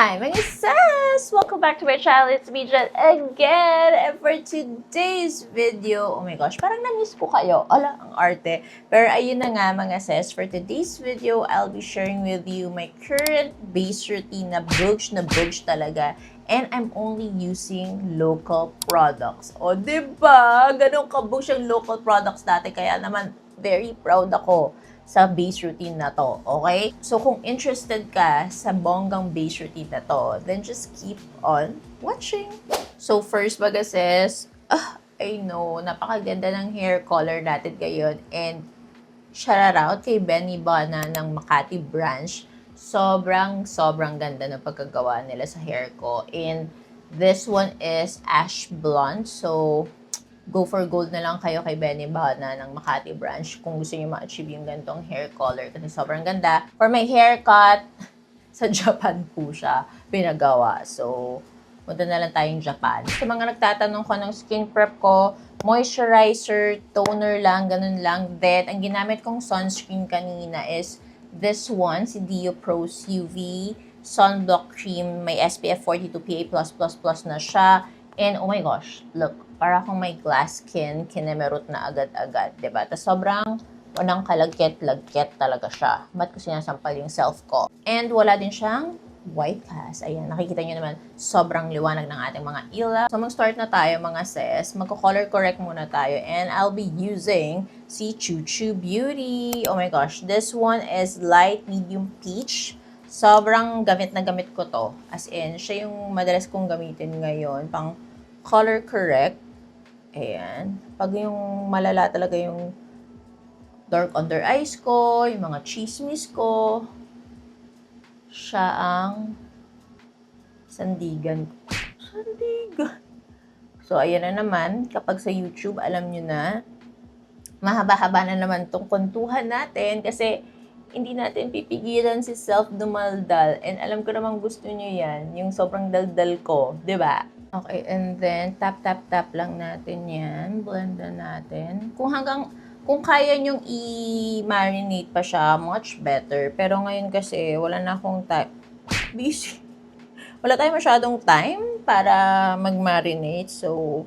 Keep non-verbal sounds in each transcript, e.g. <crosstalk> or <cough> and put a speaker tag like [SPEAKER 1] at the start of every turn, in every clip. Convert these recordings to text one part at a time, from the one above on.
[SPEAKER 1] Hi, mga sis! Welcome back to my channel. It's me, Jen, again. And for today's video, oh my gosh, parang na-miss ko kayo. Ala, ang arte. Pero ayun na nga, mga sis. For today's video, I'll be sharing with you my current base routine na bugs na bugs talaga. And I'm only using local products. O, di ba? Ganun kabugs yung local products dati. Kaya naman, very proud ako sa base routine na to, okay? So, kung interested ka sa bonggang base routine na to, then just keep on watching. So, first baga sis, ah, I know, napakaganda ng hair color natin ngayon. And, shout out kay Benny Bana ng Makati branch. Sobrang, sobrang ganda ng pagkagawa nila sa hair ko. And, this one is ash blonde. So, go for gold na lang kayo kay Benny Bana ng Makati branch kung gusto niyo ma-achieve yung gantong hair color kasi sobrang ganda. For my haircut, <laughs> sa Japan po siya pinagawa. So, punta na lang tayong Japan. Sa mga nagtatanong ko ng skin prep ko, moisturizer, toner lang, ganun lang. Then, ang ginamit kong sunscreen kanina is this one, si Dio Pros UV Sunblock Cream. May SPF 42 PA+++ na siya. And oh my gosh, look, para akong may glass skin, kinemerot na agad-agad, ba? Tapos sobrang walang kalagkit-lagkit talaga siya. Ba't ko sinasampal yung self ko? And wala din siyang white cast. Ayan, nakikita nyo naman, sobrang liwanag ng ating mga ilaw. So, mag-start na tayo mga sis. Magko-color correct muna tayo. And I'll be using si Choo Choo Beauty. Oh my gosh, this one is light medium peach. Sobrang gamit na gamit ko to. As in, siya yung madalas kong gamitin ngayon. Pang color correct. Ayan. Pag yung malala talaga yung dark under eyes ko, yung mga chismis ko, siya ang sandigan. Sandigan. So, ayan na naman. Kapag sa YouTube, alam nyo na, mahaba-haba na naman tong kontuhan natin kasi hindi natin pipigilan si self dumaldal. And alam ko namang gusto nyo yan, yung sobrang daldal ko, ba? Okay, and then tap tap tap lang natin yan. Blend na natin. Kung hanggang kung kaya nyong i-marinate pa siya, much better. Pero ngayon kasi wala na akong time. Busy. <laughs> Wala tayong masyadong time para mag-marinate. So,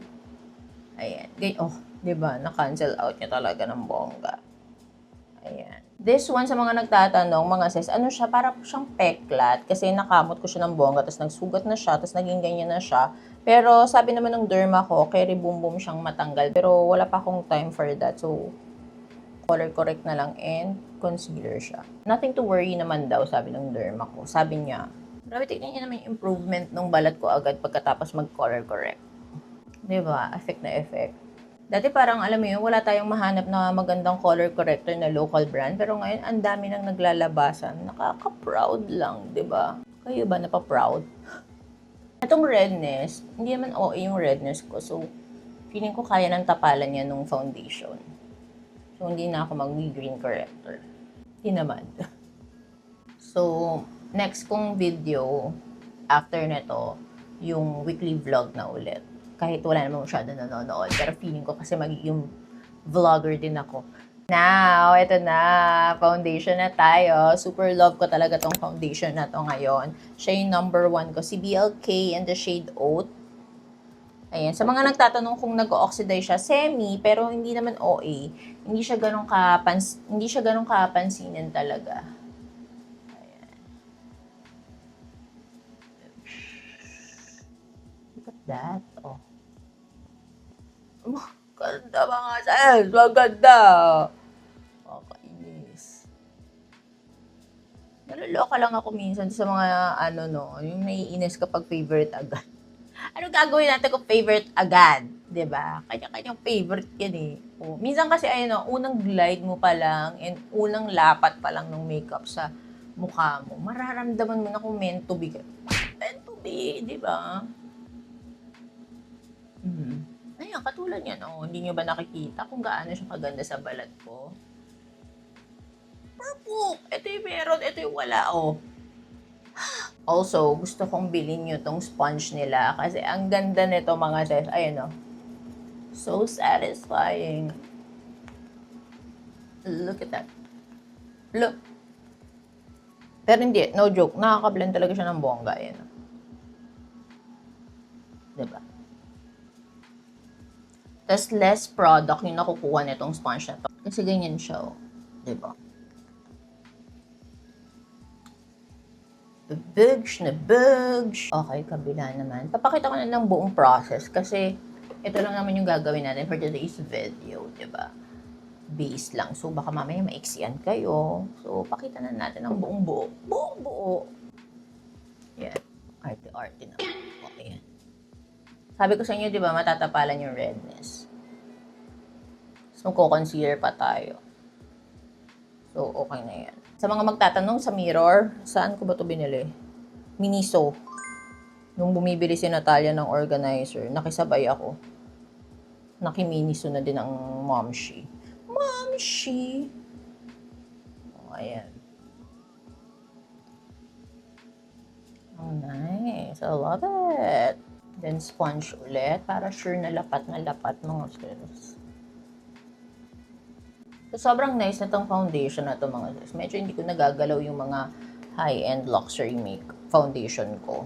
[SPEAKER 1] ayan. Ganyan. Oh, di ba? Na-cancel out niya talaga ng bongga. Ayan. This one sa mga nagtatanong, mga sis, ano siya? Para siyang peklat. Kasi nakamot ko siya ng bongga, tapos nagsugat na siya, tapos naging ganyan na siya. Pero sabi naman ng derma ko, kay boom boom siyang matanggal. Pero wala pa akong time for that. So, color correct na lang and concealer siya. Nothing to worry naman daw, sabi ng derma ko. Sabi niya, grabe tignan niya naman yung improvement ng balat ko agad pagkatapos mag-color correct. Ba? Effect na effect. Dati parang, alam mo yun, wala tayong mahanap na magandang color corrector na local brand. Pero ngayon, ang dami nang naglalabasan. Nakaka-proud lang, ba? Kayo ba napaproud? Itong redness, hindi naman OA yung redness ko. So, feeling ko kaya ng tapalan niya nung foundation. So, hindi na ako mag-green corrector. Hindi naman. <laughs> So, next kong video, after nito, yung weekly vlog na ulit. Kahit wala namang masyado nanonood. Pero feeling ko kasi magiging vlogger din ako. Now, ito na. Foundation na tayo. Super love ko talaga tong foundation na to ngayon. Siya yung number one ko. Si BLK and the shade Oat. Ayan. Sa mga nagtatanong kung nag-oxidize siya, semi, pero hindi naman OA. Hindi siya ganun kapans hindi siya ganun kapansinin talaga. Ayan. Look at that. Oh. Oh, Ganda mga sis! Maganda! Kakainis. Naluloka lang ako minsan sa mga ano no, yung naiinis kapag favorite agad. <laughs> Ano gagawin natin kung favorite agad? 'Di ba? Kanya-kanyang favorite yan eh. O, minsan kasi ayun no, unang glide mo pa lang and unang lapat pa lang ng makeup sa mukha mo, mararamdaman mo na kung meant to be. Meant to be, di ba? Hmm. Ayun, katulad yan. Oh, hindi nyo ba nakikita kung gaano siya kaganda sa balat ko? Purple! Ito yung meron, ito yung wala, oh. Also, gusto kong bilhin nyo tong sponge nila kasi ang ganda nito mga sis. Ayun, oh. So satisfying. Look at that. Look. Pero hindi, no joke, nakaka-blend talaga siya ng bongga. Yan. Diba? Tapos less product yung nakukuha nitong sponge na to. Kasi ganyan siya, oh. Diba? Bugs na bugs. Okay, kabila naman. Papakita ko na ng buong process kasi ito lang naman yung gagawin natin for today's video, ba? Base lang. So, baka mamaya maiksiyan kayo. So, pakita na natin ang buong buo. Buong buo. Yan. Arte-arte na. Sabi ko sa inyo, di ba, matatapalan yung redness. So, magko-concealer pa tayo. So, okay na yan. Sa mga magtatanong sa mirror, saan ko ba to binili? Miniso. Nung bumibili si Natalia ng organizer, nakisabay ako. Nakiminiso na din ang momshi. Momshi! Oh, ayan. Oh, nice. I love it. Then sponge ulit para sure na lapat na lapat mga sis. So, sobrang nice na tong foundation na to mga sis. Medyo hindi ko nagagalaw yung mga high-end luxury make foundation ko.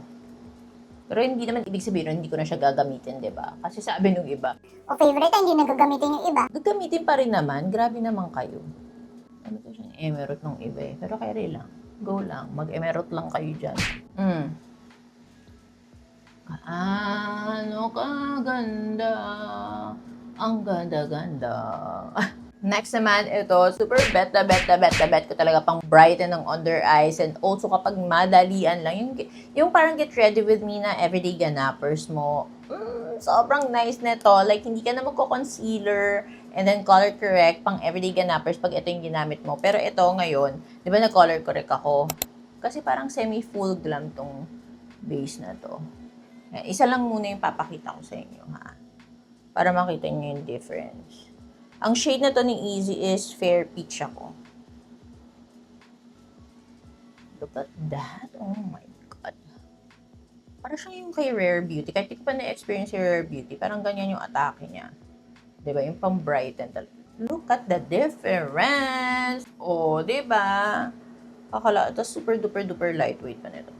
[SPEAKER 1] Pero hindi naman ibig sabihin na hindi ko na siya gagamitin, di ba? Kasi sabi nung iba,
[SPEAKER 2] O favorite, hindi nagagamitin yung iba.
[SPEAKER 1] gagamitin pa rin naman. Grabe naman kayo. Ano to siyang emerald nung iba eh. Pero kaya lang. Go lang. Mag-emerald lang kayo dyan. Mm. Ano ka ganda. Ang ganda-ganda. <laughs> Next naman, ito, super beta, beta, beta, bet ko talaga pang brighten ng under eyes and also kapag madalian lang, yung, yung parang get ready with me na everyday ganapers mo, mm, sobrang nice nito. Like, hindi ka na magko-concealer and then color correct pang everyday ganapers pag ito yung ginamit mo. Pero ito ngayon, di ba na-color correct ako? Kasi parang semi-full glam tong base na to. Eh, Isa lang muna yung papakita ko sa inyo, ha? Para makita nyo yung difference. Ang shade na to ni Easy is Fair Peach ako. Look at that. Oh my God. Para siyang yung kay Rare Beauty. Kahit hindi ko pa na-experience si Rare Beauty, parang ganyan yung atake niya. Ba? Yung pang brighten talaga. Look at the difference! Oh, ba? Akala, ito super duper duper lightweight pa nito.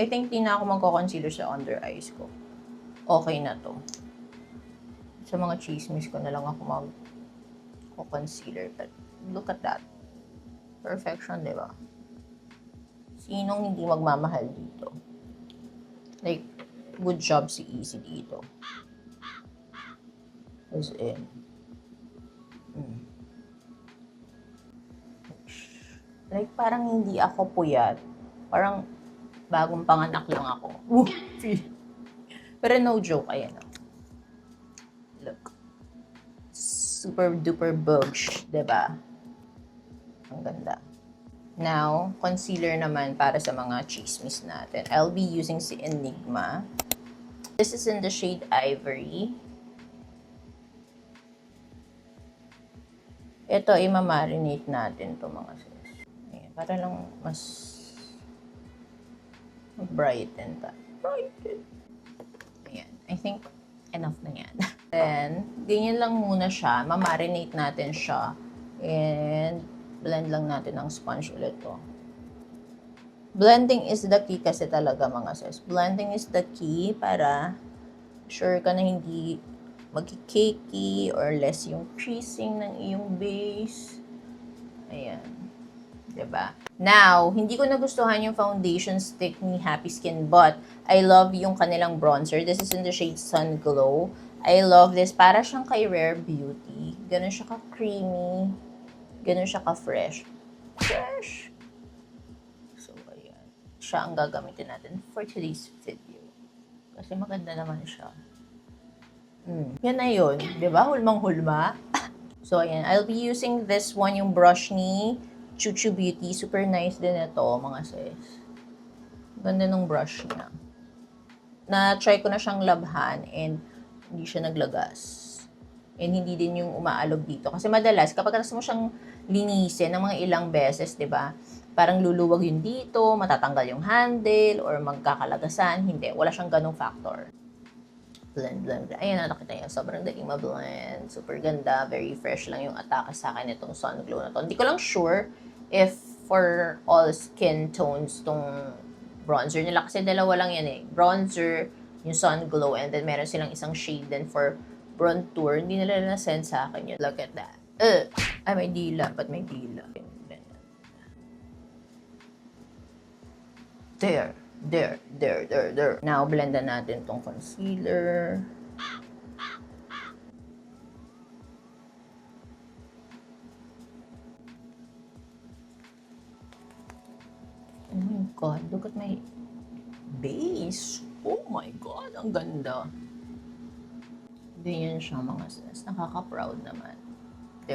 [SPEAKER 1] I think di na ako magko-concealer sa under eyes ko. Okay na to. Sa mga chismis ko na lang ako mag concealer. But look at that. Perfection, di ba? Sinong hindi magmamahal dito? Like, good job si Easy dito. As in. Mm. Like, parang hindi ako puyat. Parang bagong panganak lang ako. <laughs> Pero no joke, ayan. oh. Look. Super duper bugs, ba? Ang ganda. Now, concealer naman para sa mga chismis natin. I'll be using si Enigma. This is in the shade Ivory. Ito, imamarinate natin to mga sis. Ayan, para lang mas brighten ta. Brighten. Ayan. I think enough na yan. <laughs> Then, ganyan lang muna siya. Mamarinate natin siya. And, blend lang natin ng sponge ulit to. Blending is the key kasi talaga mga sis. Blending is the key para sure ka na hindi magkikakey or less yung creasing ng iyong base. Ayan. 'Di ba? Now, hindi ko nagustuhan yung foundation stick ni Happy Skin but I love yung kanilang bronzer. This is in the shade Sun Glow. I love this. Para siyang kay Rare Beauty. Ganun siya ka-creamy. Ganun siya ka-fresh. Fresh! So, ayan. Siya ang gagamitin natin for today's video. Kasi maganda naman siya. Mm. Yan na yun. Di ba? Hulmang-hulma. <laughs> so, ayan. I'll be using this one, yung brush ni Chuchu Beauty. Super nice din ito, mga sis. Ganda ng brush niya. Na-try ko na siyang labhan and hindi siya naglagas. And hindi din yung umaalog dito. Kasi madalas, kapag mo siyang linisin ng mga ilang beses, di ba? Parang luluwag yun dito, matatanggal yung handle, or magkakalagasan. Hindi, wala siyang ganong factor. Blend, blend, blend. Ayan, nakita niyo. Sobrang daling ma-blend. Super ganda. Very fresh lang yung atake sa akin itong sun glow na to. Hindi ko lang sure if for all skin tones tong bronzer nila. Kasi dalawa lang yan eh. Bronzer, yung sun glow, and then meron silang isang shade din for bronzer. Hindi nila na-send sa akin yun. Look at that. Uh, ay, may dila. Ba't may dila? There. There. There. There. There. Now, blendan natin tong concealer. God, look at my base. Oh my God, ang ganda. Ganyan siya mga sis. Nakaka-proud naman.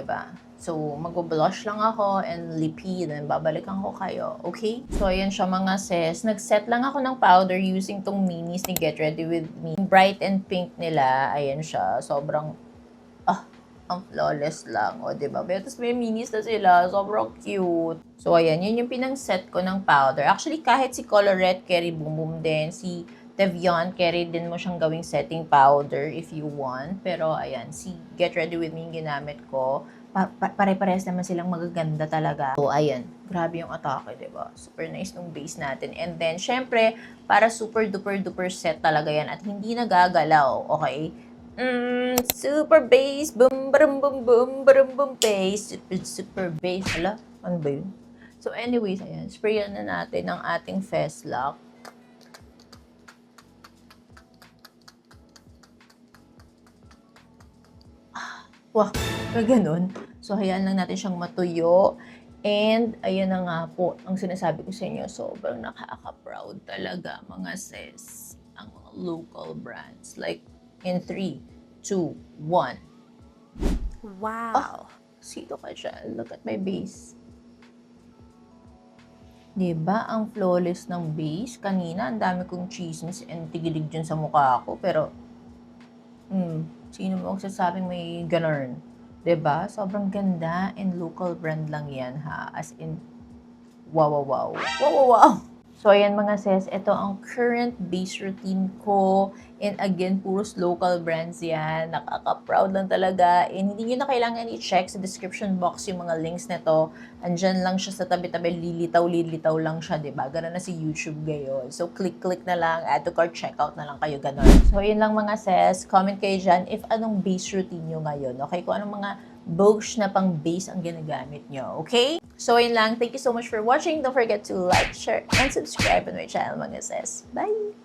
[SPEAKER 1] ba? So, mag-blush lang ako and lippy, then babalikan ko kayo. Okay? So, ayan siya mga sis. Nag-set lang ako ng powder using tong minis ni Get Ready With Me. Bright and pink nila. Ayan siya. Sobrang, ah, ang flawless lang. O, diba? Pero tapos may minis na sila. Sobrang cute. So, ayan. Yun yung pinang-set ko ng powder. Actually, kahit si Colorette Carry Boom Boom din, si Tevion, carry din mo siyang gawing setting powder if you want. Pero, ayan, si Get Ready With Me yung ginamit ko. Pa- pa- pare-pares naman silang magaganda talaga. So, ayan. Grabe yung atake, di ba? Super nice nung base natin. And then, syempre, para super duper duper set talaga yan at hindi nagagalaw, okay? Mm, super bass, boom, boom, boom, boom, boom, boom, bass, super, super bass. Hala, ano ba yun? So anyways, ayan, sprayan na natin ang ating Fest Lock. Ah, Wah, ganun. So, hayaan lang natin siyang matuyo. And, ayan na nga po, ang sinasabi ko sa inyo, sobrang nakaka-proud talaga, mga sis, ang local brands. Like, in 3, 2, 1.
[SPEAKER 3] Wow.
[SPEAKER 1] Sito ka siya. Look at my base. Diba? Ang flawless ng base. Kanina, ang dami kong chismis and tigilig dyan sa mukha ko. Pero, hmm, sino mo magsasabing may ganun? Diba? Sobrang ganda and local brand lang yan ha. As in, wow, wow, wow. Wow, wow, wow. So, ayan mga sis, ito ang current base routine ko. And again, puros local brands yan. Nakaka-proud lang talaga. And hindi nyo na kailangan i-check sa description box yung mga links nito. Andyan lang siya sa tabi-tabi, lilitaw-lilitaw lang siya, ba? Ganun na si YouTube gayon. So, click-click na lang, add to cart, checkout na lang kayo, ganun. So, yun lang mga sis. Comment kayo dyan if anong base routine nyo ngayon. Okay? Kung anong mga bogus na pang base ang ginagamit nyo. Okay? So, yun lang. Thank you so much for watching. Don't forget to like, share, and subscribe on my channel, mga sis. Bye!